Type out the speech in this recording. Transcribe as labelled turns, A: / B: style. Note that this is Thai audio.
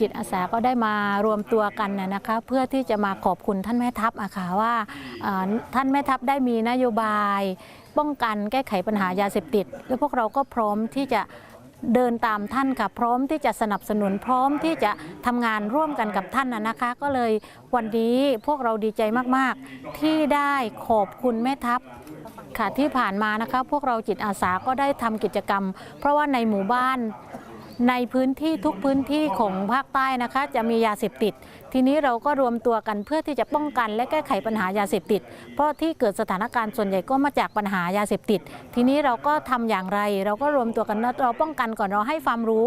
A: จิตอาสาก็ได้มารวมตัวกันนะนะคะเพื่อที่จะมาขอบคุณท่านแม่ทัพอะค่ะว่าท่านแม่ทัพได้มีนโยบาย ป้องกันแก้ไขปัญหายาเสพติด และพวกเราก็พร้อมที่จะเดินตามท่านค่ะพร้อมที่จะสนับสนุนพร้อมที่จะทำงานร่วมกันกับท่านนะนะคะ ก็เลยวันนี้พวกเราดีใจมากๆ ที่ได้ขอบคุณแม่ทัพค่ะที่ผ่านมานะคะ พวกเราจิตอาสาก็ได้ทำกิจกรรม เพราะว่าในหมู่บ้าน ในพื้นที่ทุกพื้นที่ของภาคใต้นะคะ จะมียาเสพติด ทีนี้เราก็รวมตัวกันเพื่อที่จะป้องกันและแก้ไขปัญหายาเสพติด เพราะที่เกิดสถานการณ์ส่วนใหญ่ก็มาจากปัญหายาเสพติด ทีนี้เราก็ทำอย่างไร เราก็รวมตัวกันเราป้องกันก่อนเราให้ความรู้